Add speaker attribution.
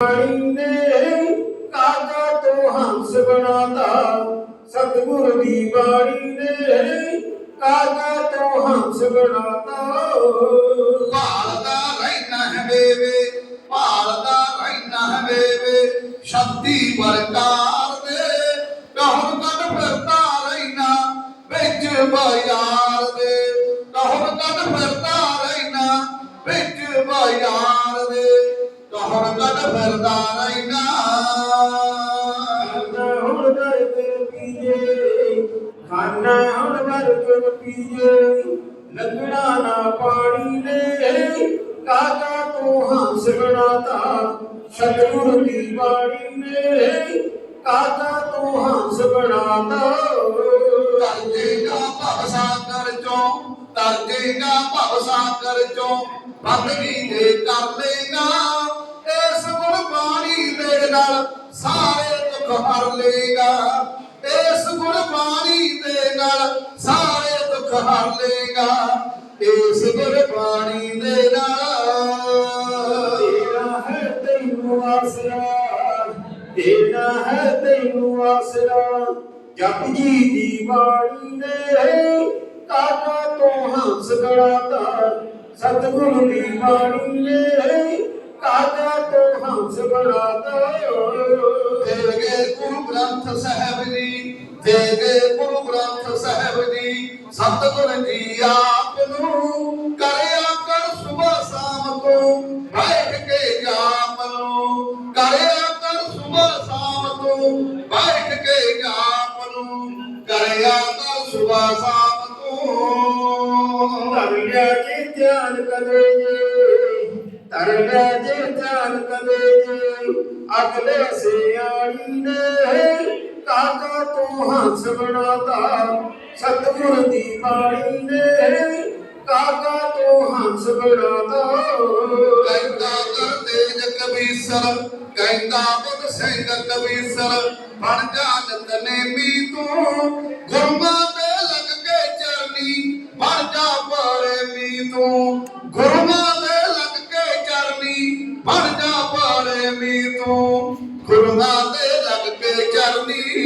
Speaker 1: ਬਾਣੀ ਨੇ ਕਾਗਾ ਤੋਂ ਹੰਸ ਬਣਾਤਾ ਸਤਿਗੁਰ ਦੀ ਬਾਣੀ ਨੇ ਕਾਗਾ ਤੋਂ ਹੰਸ ਬਣਾਤਾ
Speaker 2: ਭਾਲਦਾ ਰਹਿਣਾ ਹੈ ਵੇਵੇ, ਭਾਲਦਾ ਰਹਿਣਾ ਹੈ ਵੇਵੇ, ਸ਼ਕਤੀ ਵਰਕਾਰ ਦੇ। ਕਹਣ ਕਦ ਫਿਰਦਾ ਰਹਿਣਾ ਵਿੱਚ ਬਾਜ਼ਾਰ ਦੇ। ਕਹਣ ਕਦ ਫਿਰਦਾ ਕਦ ਫਿਰਦਾ ਰਹਿਣਾ
Speaker 1: ਹੁਣ ਬਰਗਰ ਪੀਏ ਖਾਣਾ ਹੁਣ ਬਰਗਰ ਪੀਏ ਲੱਗਣਾ ਨਾ ਪਾਣੀ ਨੇ ਕਾਗਾ ਤੋਂ ਹੰਸ ਬਣਾਤਾ। ਸਤਿਗੁਰ ਦੀ ਬਾਣੀ ਨੇ ਕਾਗਾ ਤੋਂ ਹੰਸ ਬਣਾਤਾ।
Speaker 2: ਤਰਜੇਗਾ ਭਵ ਸਾਗਰ ਚੋਂ ਤਰਜੇਗਾ ਭਵ ਸਾਗਰ ਚੋਂ ਬੰਦਗੀ ਦੇ ਕਰ ਦੇ ਨਾਲ ਸਾਰੇ ਦੁੱਖ ਹਰ ਲੇਗਾ ਇਸ ਗੁਰਬਾਣੀ ਦੇ ਨਾਲ ਸਾਰੇ ਦੁੱਖ ਹਰ ਲੇਗਾ ਇਸ ਗੁਰਬਾਣੀ ਦੇ ਨਾਲ
Speaker 1: ਤੇਰਾ ਹੈ ਤੈਨੂੰ ਆਸਰਾ। ਤੇਰਾ ਹੈ ਤੈਨੂੰ ਆਸਰਾ। ਜਪ ਜੀ ਦੀ ਬਾਣੀ ਨੇ ਕਾਗਾ ਤੋਂ ਹੰਸ ਗੜਾਤਾ ਸਤਿਗੁਰੂ ਦੀ ਬਾਣੀ ਨੇ
Speaker 2: ਤੇਰੇ ਗੁਰੂ ਗ੍ਰੰਥ ਸਾਹਿਬ ਜੀ ਤੇਰੇ ਗੁਰੂ ਗ੍ਰੰਥ ਸਾਹਿਬ ਜੀ, ਸਤਿਗੁਰ ਜੀ ਆਪ ਨੂੰ ਕਰਿਆ ਕਰ ਸੁਬਹ ਸ਼ਾਮ ਤੋਂ, ਬੈਠ ਕੇ ਜਾਪ ਨੂੰ, ਕਰਿਆ ਕਰ ਸੁਬਹ ਸ਼ਾਮ ਤੋਂ, ਬੈਠ ਕੇ ਜਾਪ ਨੂੰ, ਕਰਿਆ ਕਰ ਸੁਬਹ ਸ਼ਾਮ ਤੋਂ।
Speaker 1: ਧਰ ਲਿਆ ਜੇ ਧਿਆਨ ਕਰੇ। ਜੇ ਜੇ ਧਿਆਨ ਕਰੇ ਜੇ। ਅਗਲੇ ਸਿਆਣੀ ਨੇ ਕਾਗਾ ਤੂੰ ਹੰਸ ਬਣਾਤਾ। ਸਤਿਗੁਰ ਦੀ ਬਾਣੀ ਨੇ ਕਾਗਾ ਤੂੰ ਹੰਸ ਬਣਾਤਾ।
Speaker 2: ਕਹਿੰਦਾ ਕਰ ਤੇਜ ਕਬੀਸਰ ਕਹਿੰਦਾ ਬੁੱਧ ਸਿੰਘ ਕਬੀਸਰ ਬਣ ਜਾ ਵੀ ਤੂੰ। ਗੁਰਮਾਂ ਪਰਮੀ ਤੂੰ ਗੁਰਮਾਂ ਲੱਗ ਕੇ ਚਰਨੀ।